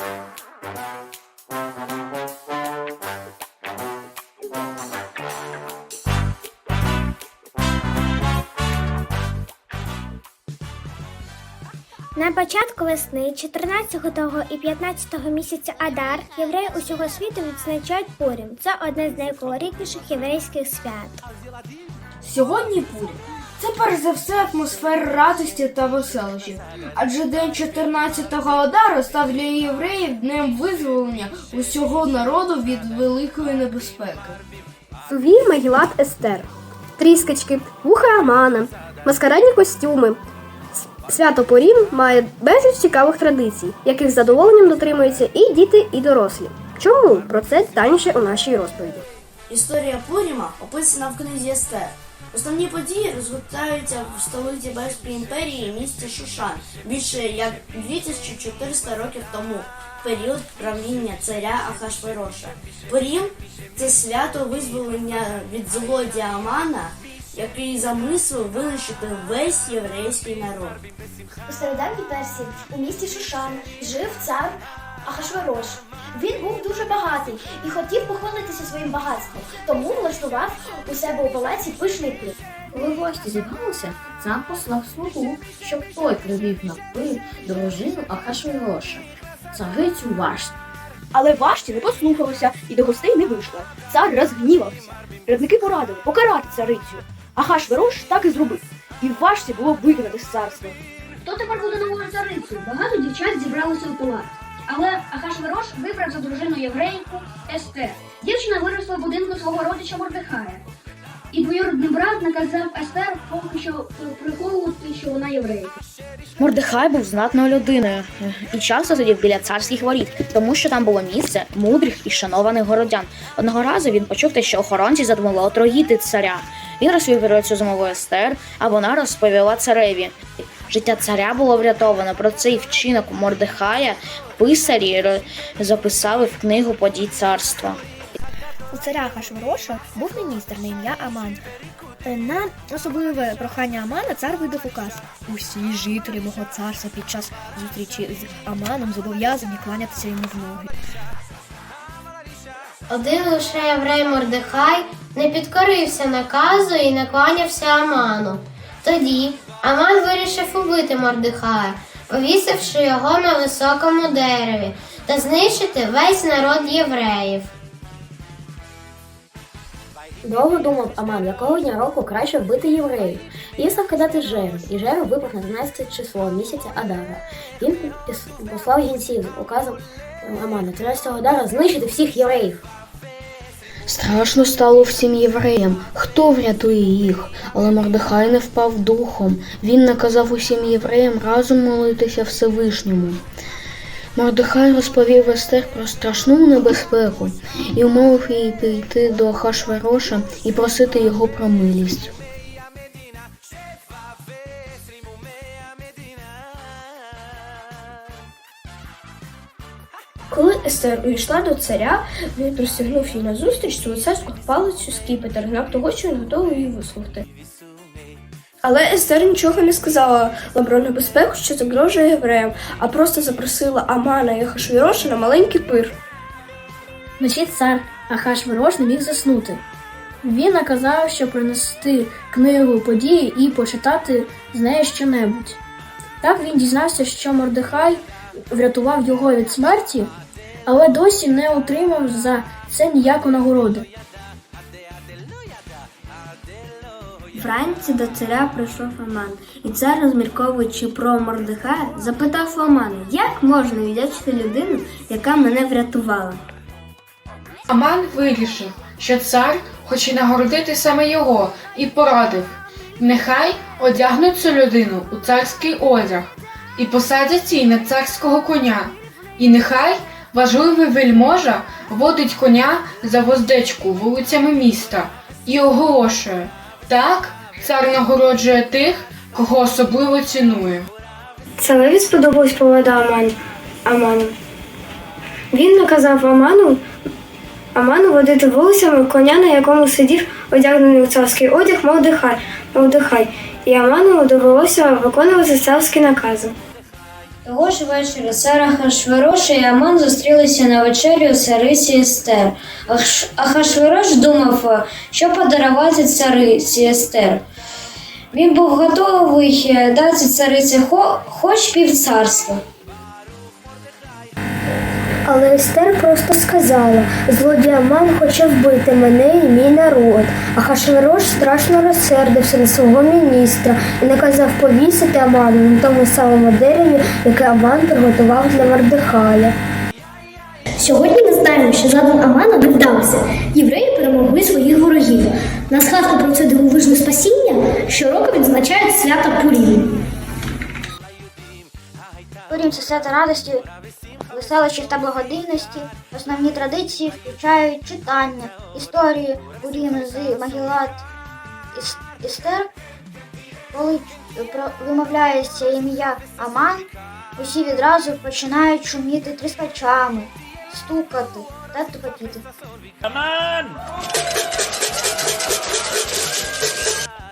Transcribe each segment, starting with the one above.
На початку весни 14 і 15 місяця Адар євреї усього світу відзначають Пурім. Це одне з найколоритніших єврейських свят. Сьогодні Пурім – це перш за все атмосфера радості та веселощів. Адже день 14-го Адару став для євреїв днем визволення усього народу від великої небезпеки. Сувій Магілат Естер, тріскачки, вуха Амана, маскарадні костюми. Свято Порім має безліч цікавих традицій, яких з задоволенням дотримуються і діти, і дорослі. Чому? Про це детальніше у нашій розповіді. Історія Пуріма описана в книзі Естер. Основні події розгортаються в столиці Перської імперії місті Шушан більше як 2400 років тому, період правління царя Ахашвероша. Пурім – це свято визволення від злодія Амана, який замислив винищити весь єврейський народ. У стародавній Персії у місті Шушан жив цар Ахашверош. Він був дуже багатий і хотів похвалитися своїм багатством, тому влаштував у себе у палаці пишний пир. Коли гості зібралися, цар послав слугу, щоб той привів на пир дружину Ахашвіроша, царицю Вашті. Але Вашті не послухалася і до гостей не вийшла. Цар розгнівався. Радники порадили покарати царицю. А Хашверош так і зробив. І Вашті було викинути з царства. Хто тепер буде новою царицею? Багато дівчат зібралося у палац. Але Ахашверош вибрав за дружину єврейку Естер. Дівчина виросла в будинку свого родича Мордехая. І двоюродний брат наказав Естер поки що приховувати, що вона єврейка. Мордехай був знатною людиною е, і часто сидів біля царських воріт, тому що там було місце мудрих і шанованих городян. Одного разу він почув те, що охоронці задумали отруїти царя. Він розповів про цю змову Естер, а вона розповіла цареві. Життя царя було врятовано. Про цей вчинок Мордехая писарі записали в книгу подій царства. У царя Хашвороша був міністр на ім'я Аман. Е, На особливе прохання Амана цар видав указ. Усі жителі мого царства під час зустрічі з Аманом зобов'язані кланятися йому в ноги. Один лише єврей Мордехай не підкорився наказу і не кланявся Аману. Тоді Аман вирішив убити Мордехая, повісивши його на високому дереві та знищити весь народ євреїв. Довго думав Аман, якого дня року краще вбити євреїв. І став кидати жереб, і жереб випав на 12 число місяця Адара. Він послав гінців з указом Амана 13 Адара знищити всіх євреїв. Страшно стало всім євреям, хто врятує їх, але Мордехай не впав духом. Він наказав усім євреям разом молитися Всевишньому. Мордехай розповів Естер про страшну небезпеку і умовив її прийти до Хашвероша і просити його про милість. Коли Естер увійшла до царя, він простягнув їй назустріч свою царську палицю скіпетр, знак того, що він готовий її вислухати. Але Естер нічого не сказала про небезпеку, що загрожує євреям, а просто запросила Амана і Хашвіроша на маленький пир. Вночі цар Ахашверош не міг заснути. Він наказав, що принести книгу події і почитати з неї щонебудь. Так він дізнався, що Мордехай врятував його від смерті, але досі не отримав за це ніякої нагороди. Вранці до царя прийшов Аман, і цар, розмірковуючи про Мордехая, запитав Амана, як можна віддячити людину, яка мене врятувала. Аман вирішив, що цар хоче нагородити саме його, і порадив: нехай одягнуть цю людину у царський одяг і посадять її на царського коня. І нехай важливий вельможа водить коня за воздечку вулицями міста і оголошує: так, цар нагороджує тих, кого особливо цінує. Цареві сподобалась повода Аман, Аману. Він наказав Аману, Аману водити вулицями коня, на якому сидів одягнений у царський одяг Мордехай, Мордехай, і Аману довелося виконувати царські накази. Того ж вечора Сара Ахашверош і Аман зустрілися на вечері у цариці Естер. А Хашверош думав, е, що подарувати цариці Естер. Він був готовий е, дати цариці хо- хоч півцарства. Але Естер просто сказала: злодій Аман хоче вбити мене і мій народ. А Хашверош страшно розсердився на свого міністра і наказав повісити Аману на тому самому дереві, яке Аман приготував для Мордехая. Сьогодні ми знаємо, що задум Амана не вдався. Євреї перемогли своїх ворогів. На згадку про це дивовижне спасіння щороку відзначають свято Пурім. Пурім це свято радості, веселощів та благодійності. Основні традиції включають читання, історії Пурім з Магілат Іс- Істер. Коли вимовляється ім'я Аман, усі відразу починають шуміти тріскачами, стукати та тупотіти.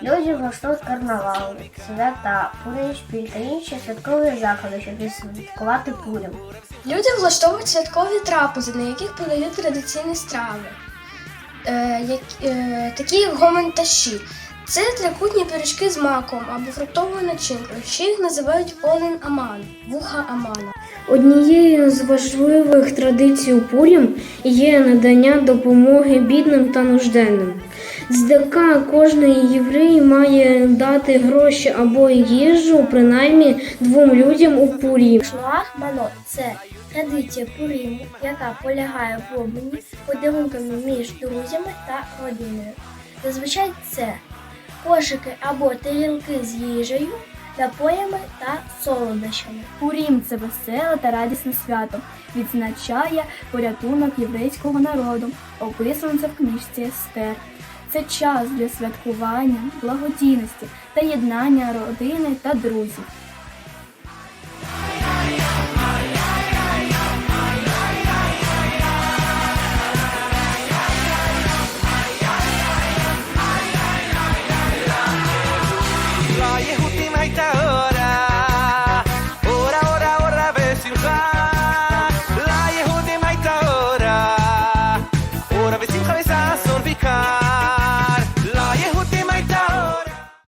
Люди влаштовують карнавали, свята, пурі шпіль та інші святкові заходи, щоб відсвяткувати пурям. Люди влаштовують святкові трапези, на яких подають традиційні страви, е, як, е, такі як гоменташі. Це трикутні пиріжки з маком або фруктовою начинкою. Ще їх називають олен аман, вуха амана. Однією з важливих традицій у Пурім є надання допомоги бідним та нужденним. З дека кожний єврей має дати гроші або їжу принаймні двом людям у Пурі. Шлах Манот це традиція Пуріму, яка полягає в обміні подарунками між друзями та родиною. Зазвичай це кошики або тарілки з їжею, напоями та солодощами. Пурім це веселе та радісне свято. Відзначає порятунок єврейського народу, описано це в книжці Естер. Це час для святкування, благодійності та єднання родини та друзів.